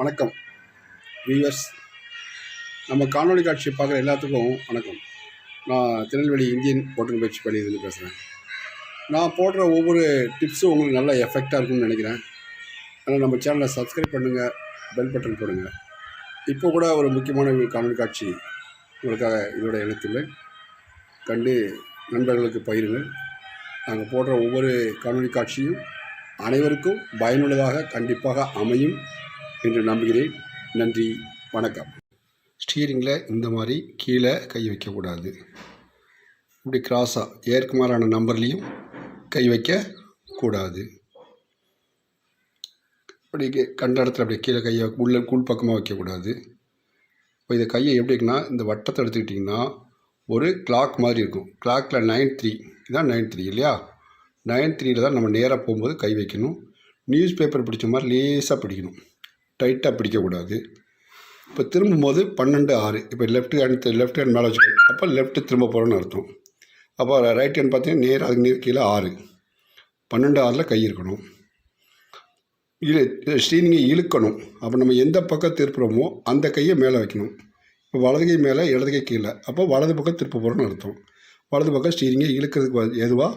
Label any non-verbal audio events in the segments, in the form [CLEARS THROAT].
வணக்கம். வியூவர்ஸ் நம்ம காணொளி காட்சி பார்க்குற எல்லாத்துக்கும் வணக்கம். நான் திருநெல்வேலி இந்தியன் ஓட்டுநர் பயிற்சி பள்ளியிலேருந்து பேசுகிறேன். நான் போடுற ஒவ்வொரு டிப்ஸும் உங்களுக்கு நல்லா எஃபெக்டாக இருக்கும்னு நினைக்கிறேன். அதனால் நம்ம சேனலை சப்ஸ்கிரைப் பண்ணுங்கள் பெல் பட்டன் போடுங்க. இப்போ கூட ஒரு முக்கியமான ஒரு காட்சி உங்களுக்காக இதோட இணைத்துள்ளேன். கண்டு நண்பர்களுக்கு பயிருங்கள் நாங்கள் போடுற ஒவ்வொரு காணொலி காட்சியும் அனைவருக்கும் பயனுள்ளதாக கண்டிப்பாக அமையும். என்று நம்புகிறேன். நன்றி வணக்கம். ஸ்டீரிங்கில் இந்த மாதிரி கீழே கை வைக்கக்கூடாது. இப்படி கிராஸாக ஏற்குமாறான நம்பர்லேயும் கை வைக்கக்கூடாது. இப்படி கண்ட இடத்துல அப்படியே கீழே கையை உள்ள கூழ் பக்கமாக வைக்கக்கூடாது. இப்போ இந்த கையை எப்படிங்கன்னா இந்த வட்டத்தை எடுத்துக்கிட்டிங்கன்னா ஒரு கிளாக் மாதிரி இருக்கும். கிளாக்கில் நைன் த்ரீ இதான் நைன் த்ரீ இல்லையா? நைன் த்ரீயில் தான் நம்ம நேராக போகும்போது கை வைக்கணும். நியூஸ் பேப்பர் பிடிச்ச மாதிரி லேசாக பிடிக்கணும். டைட்டாக பிடிக்கக்கூடாது. இப்போ திரும்பும்போது பன்னெண்டு ஆறு. இப்போ லெஃப்ட் ஹேண்ட் லெஃப்ட் ஹேண்ட் மேலே வச்சுக்கணும் அப்போ லெஃப்ட்டு திரும்ப போகிறோன்னு அர்த்தம். அப்போ ரைட் ஹேண்ட் பார்த்தீங்கன்னா நேர் அதுக்கு நேர் கீழே ஆறு. பன்னெண்டு ஆறில் கை இருக்கணும். இழு ஸ்ரீனிங்கை இழுக்கணும். அப்போ நம்ம எந்த பக்கம் திருப்புறோமோ அந்த கையை மேலே வைக்கணும். இப்போ வலது கை மேலே இடது கை கீழே. அப்போ வலது பக்கம் திருப்ப போகிறோன்னு அர்த்தம். வலது பக்கம் ஸ்டீரிங்கை இழுக்கிறதுக்கு எதுவாக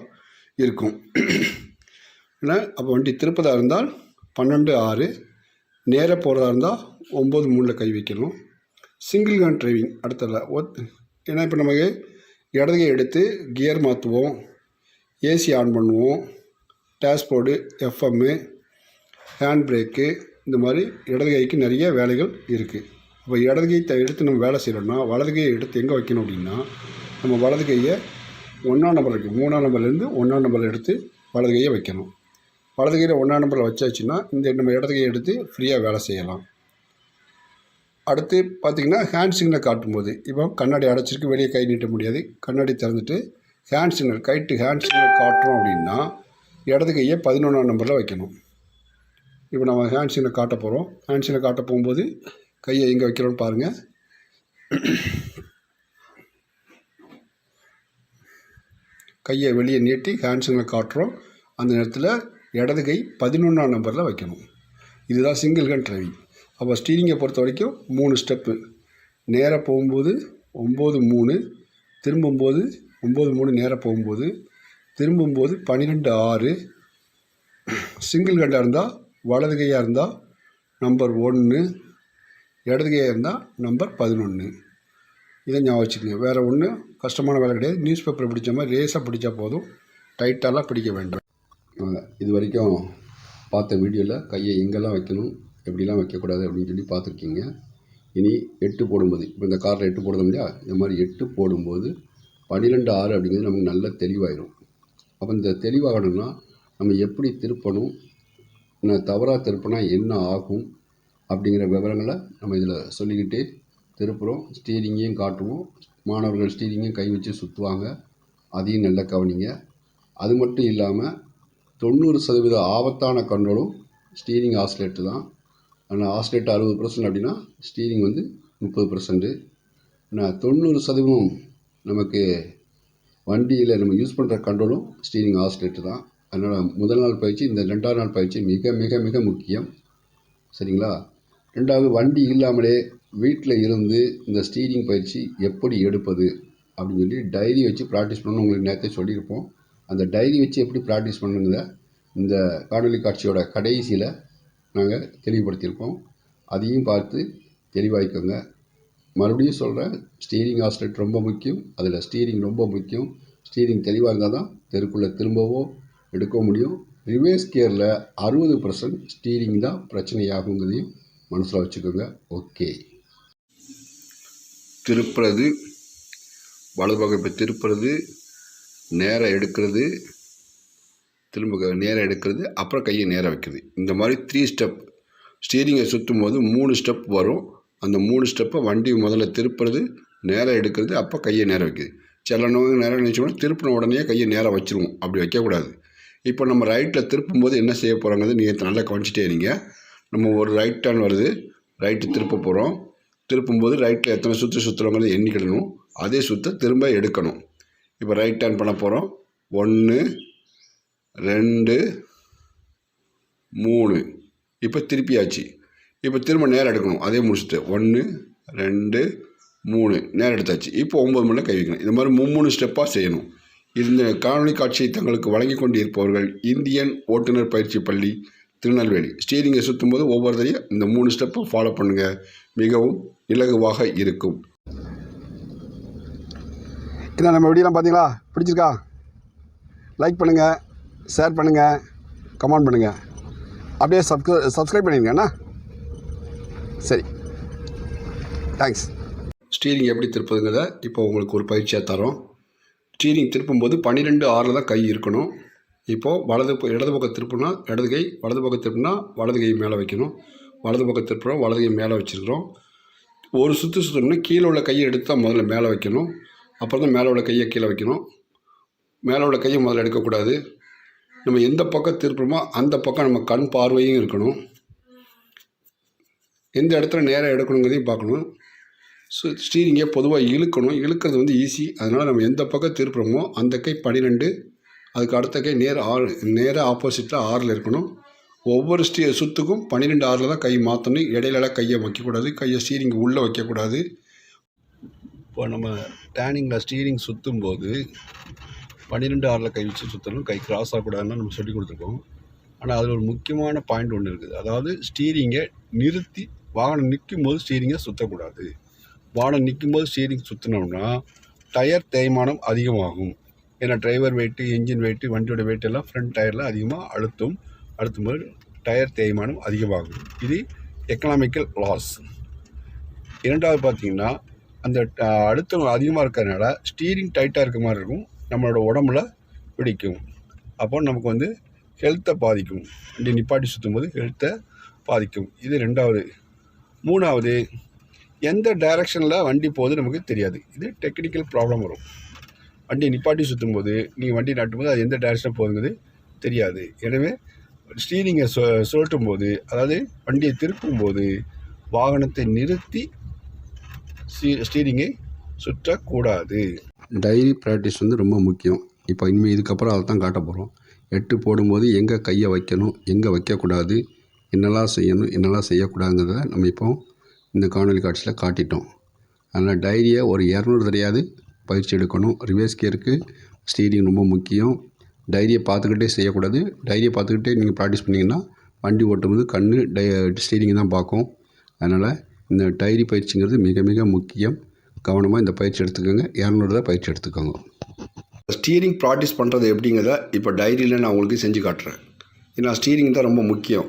இருக்கும். [CLEARS THROAT] ஏன்னா அப்போ வண்டி திருப்பதாக இருந்தால் பன்னெண்டு ஆறு நேராக போகிறதா இருந்தால் ஒம்பது மூணில் கை வைக்கணும். சிங்கிள் ஹேண்ட் டிரைவிங் அடுத்தல ஒத் ஏன்னா இப்போ நமக்கு இடதுகை எடுத்து கியர் மாற்றுவோம் ஏசி ஆன் பண்ணுவோம். டேஷ்போர்டு எஃப்எம்மு ஹேண்ட் பிரேக்கு இந்த மாதிரி இடது கைக்கு நிறைய வேலைகள் இருக்குது அப்போ இடது கை த- எடுத்து நம்ம வேலை செய்கிறோம்னா வலது கையை எடுத்து எங்கே வைக்கணும் அப்படின்னா நம்ம வலது கையை ஒன்றாம் நம்பர் வைக்கணும் மூணாம் நம்பர்லேருந்து ஒன்றாம் நம்பரில் எடுத்து வலது கையை வைக்கணும். வலது கையில் ஒன்றாம் நம்பரில் வச்சாச்சுன்னா இந்த நம்ம இடது கையை எடுத்து ஃப்ரீயாக வேலை செய்யலாம். அடுத்து பார்த்திங்கன்னா ஹேண்ட் சிக்னல் காட்டும்போது இப்போ கண்ணாடி அடைச்சிருக்கு வெளியே கை நீட்ட முடியாது. கண்ணாடி திறந்துட்டு ஹேண்ட் சிக்னல் கைட்டு ஹேண்ட் சிக்னல் காட்டுறோம் அப்படின்னா இடது கையை பதினொன்றாம் நம்பரில் வைக்கணும். இப்போ நம்ம ஹேண்ட் சிக்னல் காட்ட போகிறோம் ஹேண்ட் சிக்னல் காட்ட போகும்போது கையை எங்கே வைக்கிறோன்னு பாருங்கள் கையை வெளியே நீட்டி ஹேண்ட் சிக்னல் காட்டுறோம். அந்த நேரத்தில் இடது கை பதினொன்றாம் நம்பரில் வைக்கணும். இதுதான் சிங்கிள் ஹேண்ட் டிரைவிங் அப்போ ஸ்டீரிங்கை பொறுத்த வரைக்கும் மூணு ஸ்டெப்பு நேராக போகும்போது ஒம்பது மூணு திரும்பும்போது ஒம்பது மூணு நேராக போகும்போது திரும்பும்போது பன்னிரெண்டு ஆறு. சிங்கிள் ஹேண்டாக இருந்தால் வலது கையாக இருந்தால் நம்பர் ஒன்று இடது கையாக இருந்தால் நம்பர் பதினொன்று இதை ஞாபகம் வச்சுக்கோங்க. வேறு ஒன்றும் கஷ்டமான வேலை கிடையாது. நியூஸ் பேப்பர் பிடிச்ச மாதிரி ரேஸாக பிடிச்சா போதும். டைட்டாலாம் பிடிக்க வேண்டும். இது வரைக்கும் பார்த்த வீடியோவில் கையை எங்கெல்லாம் வைக்கணும் எப்படிலாம் வைக்கக்கூடாது அப்படின்னு சொல்லி பார்த்துருக்கீங்க. இனி எட்டு போடும்போது இப்போ இந்த காரில் எட்டு போடுறோம் இல்லையா? இந்த மாதிரி எட்டு போடும்போது பன்னிரெண்டு ஆறு அப்படிங்கிறது நமக்கு நல்ல தெளிவாயிரும். அப்போ இந்த தெளிவாகணும்னா நம்ம எப்படி திருப்பணும் நான் தவறாக திருப்பினா என்ன ஆகும் அப்படிங்கிற விவரங்களை நம்ம இதில் சொல்லிக்கிட்டு திருப்புறோம். ஸ்டீரிங்கையும் காட்டுவோம். மாணவர்கள் ஸ்டீரிங்கையும் கை வச்சு சுற்றுவாங்க அதையும் நல்லா கவனிங்க. அது மட்டும் இல்லாமல் தொண்ணூறு சதவீத ஆபத்தான கண்ட்ரோலும் ஸ்டீரிங் ஆஸ்லேட்டு தான். ஆனால் ஆஸ்லேட் அறுபது பர்சன்ட் அப்படின்னா ஸ்டீரிங் வந்து முப்பது பர்சன்ட்டு ஆனால் தொண்ணூறு சதவீதம் நமக்கு வண்டியில் நம்ம யூஸ் பண்ணுற கண்ட்ரோலும் ஸ்டீரிங் ஆஸ்லேட்டு தான். அதனால் முதல் நாள் பயிற்சி இந்த ரெண்டாவது நாள் பயிற்சி மிக மிக மிக முக்கியம். சரிங்களா? ரெண்டாவது வண்டி இல்லாமலே வீட்டில் இருந்து இந்த ஸ்டீரிங் பயிற்சி எப்படி எடுப்பது அப்படின்னு சொல்லி டைரி வச்சு ப்ராக்டிஸ் பண்ணணும் உங்களுக்கு நேரத்தை சொல்லியிருப்போம். அந்த டைரி வச்சு எப்படி ப்ராக்டிஸ் பண்ணுங்கிறத இந்த காணொளி காட்சியோட கடைசியில் நாங்கள் தெளிவுபடுத்தியிருக்கோம். அதையும் பார்த்து தெளிவாய்க்கோங்க மறுபடியும் சொல்கிறேன் ஸ்டீரிங் ஆஸ்லெட் ரொம்ப முக்கியம். அதில் ஸ்டீரிங் ரொம்ப முக்கியம். ஸ்டீரிங் தெளிவாக இருந்தால் தான் தெருக்குள்ளே திரும்பவோ எடுக்க முடியும். ரிவேர்ஸ் கியரில் அறுபது பர்சன்ட் ஸ்டீரிங் தான் பிரச்சனையாகுங்கிறதையும் மனசில் வச்சுக்கோங்க. ஓகே. திருப்புறது வலது பக்கம் இப்போ திருப்புறது நேராக எடுக்கிறது திரும்ப நேராக எடுக்கிறது அப்புறம் கையை நேராக வைக்கிறது. இந்த மாதிரி த்ரீ ஸ்டெப் ஸ்டீரிங்கை சுற்றும் போது மூணு ஸ்டெப் வரும். அந்த மூணு ஸ்டெப்பை வண்டி முதல்ல திருப்புறது நேராக எடுக்கிறது அப்போ கையை நேராக வைக்குது சில நோய் நேராக நினச்சோம்னா திருப்பின உடனே கையை நேராக வச்சிருவோம். அப்படி வைக்கக்கூடாது. இப்போ நம்ம ரைட்டில் திருப்பும்போது என்ன செய்ய போகிறோங்கிறது நீங்கள் நல்லா கவனிச்சிட்டே இருங்க. நம்ம ஒரு ரைட் டர்ன் வருது. ரைட்டு திருப்ப போகிறோம் திருப்பும்போது ரைட்டில் எத்தனை சுற்று சுற்றுறோங்கிறது எண்ணிக்கிடணும். அதே சுற்ற திரும்ப எடுக்கணும். இப்போ ரைட் டர்ன் பண்ண போகிறோம் ஒன்று ரெண்டு மூணு. இப்போ திருப்பியாச்சு. இப்போ திரும்ப நேரம் எடுக்கணும். அதே முடிச்சுட்டு ஒன்று ரெண்டு மூணு. நேரம் எடுத்தாச்சு. இப்போ ஒம்பது மணியில் கை வைக்கணும். இந்த மாதிரி மும்மூணு ஸ்டெப்பாக செய்யணும். இந்த காணொலி காட்சியை தங்களுக்கு வழங்கி கொண்டிருப்பவர்கள் இந்தியன் ஓட்டுநர் பயிற்சி பள்ளி திருநெல்வேலி. ஸ்டீரிங்கை சுற்றும் போது ஒவ்வொருத்தரையும் இந்த மூணு ஸ்டெப்பை ஃபாலோ பண்ணுங்கள் மிகவும் இலகுவாக இருக்கும். இதான் நம்ம வீடியோலாம் பார்த்தீங்களா? பிடிச்சிருக்கா? லைக் பண்ணுங்கள் ஷேர் பண்ணுங்கள் கமெண்ட் பண்ணுங்கள் அப்படியே சப்ஸ்கிரை சப்ஸ்கிரைப் பண்ணிடுங்க சரி. தேங்க்ஸ் ஸ்டீரிங் எப்படி திருப்பதுங்கிறத இப்போ உங்களுக்கு ஒரு பயிற்சியாக தரோம். ஸ்டீரிங் திருப்பும்போது பன்னிரெண்டு ஆறில் தான் கை இருக்கணும். இப்போது வலது இடது பக்கம் திருப்பினா இடது கை வலது பக்கம் திருப்பினா வலது கை மேலே வைக்கணும். வலது பக்கம் திருப்புறோம் வலது கை மேலே வச்சுருக்கிறோம். ஒரு சுற்று சுற்றணும்னா கீழே உள்ள கையை எடுத்து தான் முதல்ல மேலே வைக்கணும். அப்புறம் தான் மேலே உள்ள கையை கீழே வைக்கணும். மேலே உள்ள கையை முதல்ல எடுக்கக்கூடாது. நம்ம எந்த பக்கம் திருப்புறோமோ அந்த பக்கம் நம்ம கண் பார்வையும் இருக்கணும். எந்த இடத்துல நேராக எடுக்கணுங்கிறதையும் பார்க்கணும். ஸோ ஸ்டீரிங்கை பொதுவாக இழுக்கணும். இழுக்கிறது வந்து ஈஸி. அதனால் நம்ம எந்த பக்கம் திருப்புறோமோ அந்த கை பன்னிரெண்டு அதுக்கு அடுத்த கை நேர் ஆறு நேராக ஆப்போசிட்டில் ஆறில் இருக்கணும். ஒவ்வொரு ஸ்டீ சுத்துக்கும் பன்னிரெண்டு ஆறில் தான் கை மாற்றணும் இடையிலலாம் கையை வைக்கக்கூடாது. கையை ஸ்டீரிங் உள்ளே வைக்கக்கூடாது. இப்போ நம்ம டேனிங்கில் ஸ்டீரிங் சுற்றும் போது பன்னிரெண்டு ஆறில் கை வச்சு சுற்றணும் கை கிராஸ் ஆகக்கூடாதுன்னு நம்ம சொல்லி கொடுத்துருக்கோம். ஆனால் அதில் ஒரு முக்கியமான பாயிண்ட் ஒன்று இருக்குது. அதாவது ஸ்டீரிங்கை நிறுத்தி வாகனம் நிற்கும் போது ஸ்டீரிங்கை சுற்றக்கூடாது வாகனம் நிற்கும் போது ஸ்டீரிங் சுற்றினோம்னா டயர் தேய்மானம் அதிகமாகும். ஏன்னா டிரைவர் வெயிட்டு என்ஜின் வெயிட்டு வண்டியோட வெயிட் எல்லாம் ஃப்ரண்ட் டயரில் அதிகமாக அழுத்தும். அழுத்தும் போது டயர் தேய்மானம் அதிகமாகும். இது எக்கனாமிக்கல் லாஸ் இரண்டாவது பார்த்தீங்கன்னா அந்த அழுத்தம் அதிகமாக இருக்கிறதுனால ஸ்டீரிங் டைட்டாக இருக்க மாதிரி இருக்கும். நம்மளோட உடம்புல பிடிக்கும். அப்போ நமக்கு வந்து ஹெல்த்தை பாதிக்கும். வண்டி நிப்பாட்டி சுற்றும் போது ஹெல்த்தை பாதிக்கும். இது ரெண்டாவது. மூணாவது எந்த டைரக்ஷனில் வண்டி போகுது நமக்கு தெரியாது. இது டெக்னிக்கல் ப்ராப்ளம் வரும். வண்டி நிப்பாட்டி சுற்றும் போது நீங்கள் வண்டி நாட்டும் போது அது எந்த டைரக்ஷனில் போகுதுங்கிறது தெரியாது. எனவே ஸ்டீரிங்கை சு சுழட்டும் போது அதாவது வண்டியை திருப்பும் போது வாகனத்தை நிறுத்தி ஸ்டீ ஸ்டீரிங்கை சுற்றக்கூடாது. டைரி ப்ராக்டிஸ் வந்து ரொம்ப முக்கியம். இப்போ இனிமேல் இதுக்கப்புறம் அதை தான் காட்ட போகிறோம் எட்டு போடும்போது எங்கே கையை வைக்கணும் எங்கே வைக்கக்கூடாது என்னெல்லாம் செய்யணும் என்னெல்லாம் செய்யக்கூடாதுங்கிறத நம்ம இப்போ இந்த காணொலி காட்சியில் காட்டிட்டோம். அதனால் டைரியை ஒரு இரநூறு தெரியாது பயிற்சி எடுக்கணும். ரிவர்ஸ் கேருக்கு ஸ்டீரிங் ரொம்ப முக்கியம். டைரியை பார்த்துக்கிட்டே செய்யக்கூடாது. டைரியை பார்த்துக்கிட்டே நீங்கள் ப்ராக்டிஸ் பண்ணிங்கன்னா வண்டி ஓட்டும்போது கண் டை ஸ்டீரிங் தான் பார்க்கும். அதனால் இந்த டைரி பயிற்சிங்கிறது மிக மிக முக்கியம். கவனமாக இந்த பயிற்சி எடுத்துக்கோங்க. இரநூறு தான் பயிற்சி எடுத்துக்கோங்க. ஸ்டீரிங் ப்ராக்டிஸ் பண்ணுறது எப்படிங்கிறத இப்போ டைரியில் நான் உங்களுக்கு செஞ்சு காட்டுறேன். ஏன்னா ஸ்டீரிங் தான் ரொம்ப முக்கியம்.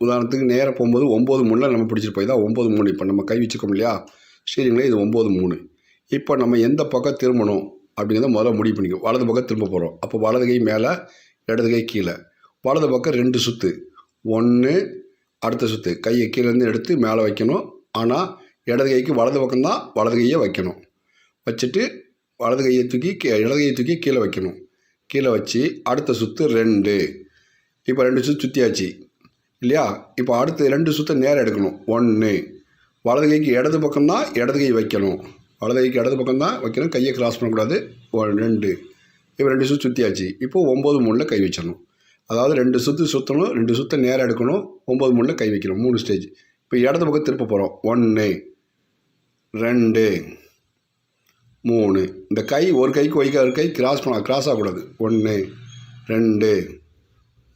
உதாரணத்துக்கு நேராக போகும்போது ஒம்பது மூணில் நம்ம பிடிச்சிட்டு போய் தான் ஒம்பது மூணு. இப்போ நம்ம கை வச்சுக்கோம் இல்லையா? ஸ்டீரிங்கில் இது ஒம்பது மூணு. இப்போ நம்ம எந்த பக்கம் திரும்பணும் அப்படிங்கிறத முதல்ல முடிவு பண்ணிக்கோ வலது பக்கம் திரும்ப போகிறோம் அப்போ வலது கை மேலே இடது கை கீழே. வலது பக்கம் ரெண்டு சுற்று ஒன்று அடுத்த சுற்று கையை கீழேருந்து எடுத்து மேலே வைக்கணும். ஆனால் இடது கைக்கு வலது பக்கம் தான் வலது கையை வைக்கணும். வச்சுட்டு வலது கையை தூக்கி கீ- இடது கையை தூக்கி கீழே வைக்கணும். கீழே வச்சு அடுத்த சுற்று ரெண்டு. இப்போ ரெண்டு சுற்று சுற்றியாச்சு இல்லையா? இப்போ அடுத்து ரெண்டு சுற்று நேரம் எடுக்கணும். ஒன்று வலது கைக்கு இடது பக்கம் தான் இடது கை வைக்கணும். வலது கைக்கு இடது பக்கம் தான் வைக்கணும். கையை கிராஸ் பண்ணக்கூடாது. ஒ- ரெண்டு. இப்போ ரெண்டு சுற்று சுற்றியாச்சு இப்போ ஒம்பது மூணில் கை வச்சிடணும். அதாவது ரெண்டு சுற்று சுற்றணும் ரெண்டு சுற்று நேரம் எடுக்கணும் ஒம்பது மூணில் கை வைக்கணும் மூணு ஸ்டேஜ் இப்போ இடது பக்கம் திருப்ப போகிறோம் ஒன்று ரெண்டு மூணு. இந்த கை ஒரு கைக்கு வைக்க ஒரு கை கிராஸ் பண்ண கிராஸ் ஆகக்கூடாது. ஒன்று ரெண்டு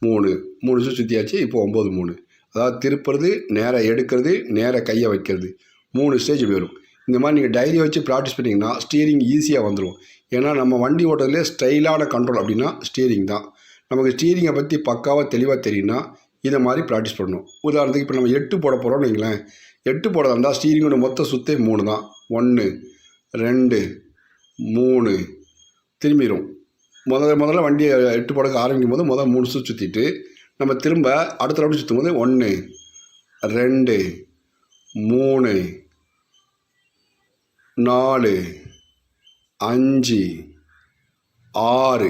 மூணு. மூணு சுற்று சுற்றியாச்சு இப்போ ஒம்பது மூணு. அதாவது திருப்புறது நேராக எடுக்கிறது நேராக கையை வைக்கிறது. மூணு ஸ்டேஜ் வரும். இந்த மாதிரி நீங்கள் டைரி வச்சு ப்ராக்டிஸ் பண்ணிங்கன்னா ஸ்டீரிங் ஈஸியாக வந்துடும் ஏன்னா நம்ம வண்டி ஓட்டுறதுலே ஸ்டைலான கண்ட்ரோல் அப்படின்னா ஸ்டீரிங் தான். நமக்கு ஸ்டீரிங்கை பற்றி பக்காவாக தெளிவாக தெரியும்னா இதை மாதிரி ப்ராக்டிஸ் பண்ணணும். உதாரணத்துக்கு இப்போ நம்ம எட்டு போட போகிறோம்னு வைங்களேன். எட்டு போட இருந்தால் ஸ்டீரிங்கோட மொத்த சுத்தே மூணு தான். ஒன்று ரெண்டு மூணு. திரும்பிடும் முதல்ல முதல்ல வண்டியை எட்டு போடக்க ஆரம்பிக்கும் போது முதல் மூணு சுற்று சுற்றிட்டு நம்ம திரும்ப அடுத்த ரவுண்டு சுற்றும் போது ஒன்று ரெண்டு மூணு நாலு அஞ்சு ஆறு.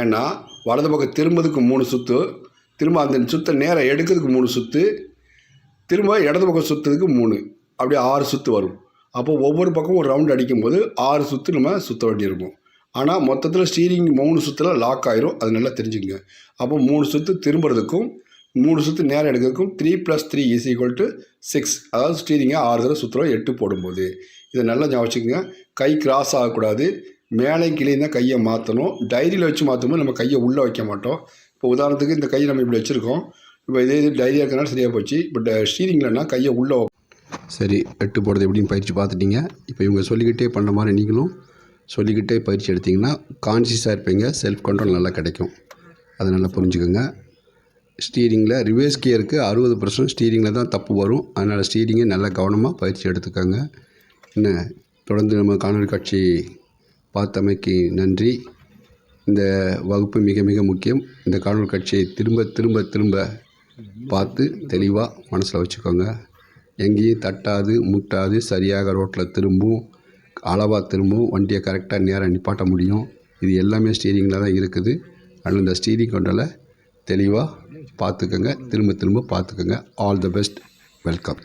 ஏன்னா வலது பக்கம் திரும்பதுக்கு மூணு சுற்று திரும்ப அந்த சுற்றை நேரம் எடுக்கிறதுக்கு மூணு சுற்று திரும்ப இடது பக்கம் சுற்றுறதுக்கு மூணு. அப்படியே ஆறு சுற்று வரும். அப்போ ஒவ்வொரு பக்கமும் ஒரு ரவுண்ட் அடிக்கும்போது ஆறு சுற்று நம்ம சுற்ற வேண்டியிருக்கும். ஆனால் மொத்தத்தில் ஸ்டீரிங் மூணு சுற்றில் லாக் ஆயிரும். அது நல்லா தெரிஞ்சுக்கங்க. அப்போ மூணு சுற்று திரும்புறதுக்கும் மூணு சுற்று நேரம் எடுக்கிறதுக்கும் three plus three is equal to six அதாவது ஸ்டீரிங்கை ஆறு தடவை சுற்றுறோம் எட்டு போடும்போது. இதை நல்லா ஞாபகம் வச்சுக்கோங்க. கை கிராஸ் ஆகக்கூடாது. மேலே கீழே தான் கையை மாற்றணும் டைரியில் வச்சு மாற்றும்போது நம்ம கையை உள்ளே வைக்க மாட்டோம். இப்போ உதாரணத்துக்கு இந்த கையை நம்ம இப்படி வச்சுருக்கோம். இப்போ இதே இது டைரியாக இருக்கிறனால சரியாக போச்சு. பட் ஸ்டீரிங்லன்னா கையை உள்ளே சரி எட்டு போடுறது எப்படின்னு பயிற்சி பார்த்துட்டீங்க. இப்போ இவங்க சொல்லிக்கிட்டே பண்ணுற மாதிரி நீங்களும் சொல்லிக்கிட்டே பயிற்சி எடுத்திங்கன்னா கான்சியஸாக இருப்பீங்க. செல்ஃப் கண்ட்ரோல் நல்லா கிடைக்கும். அதை நல்லா புரிஞ்சுக்கோங்க. ஸ்டீரிங்கில் ரிவர்ஸ் கியருக்கு அறுபது பர்சன்ட் ஸ்டீரிங்கில் தான் தப்பு வரும். அதனால் ஸ்டீரிங்கை நல்லா கவனமாக பயிற்சி எடுத்துக்கோங்க. என்ன? தொடர்ந்து நம்ம காணொலி காட்சி பார்த்தமைக்கு நன்றி. இந்த வகுப்பு மிக மிக முக்கியம். இந்த காணொலி காட்சியை திரும்ப திரும்ப திரும்ப பார்த்து தெளிவாக மனசில் வச்சுக்கோங்க. எங்கேயும் தட்டாது முட்டாது சரியாக ரோட்டில் திரும்பும் அளவாக திரும்பும் வண்டியை கரெக்டாக நேராக நிப்பாட்ட முடியும். இது எல்லாமே ஸ்டீரிங்கில் தான் இருக்குது. அதனால் இந்த ஸ்டீரிங் கொண்டால் தெளிவாக பார்த்துக்கோங்க. திரும்ப திரும்ப பார்த்துக்கோங்க. All the best welcome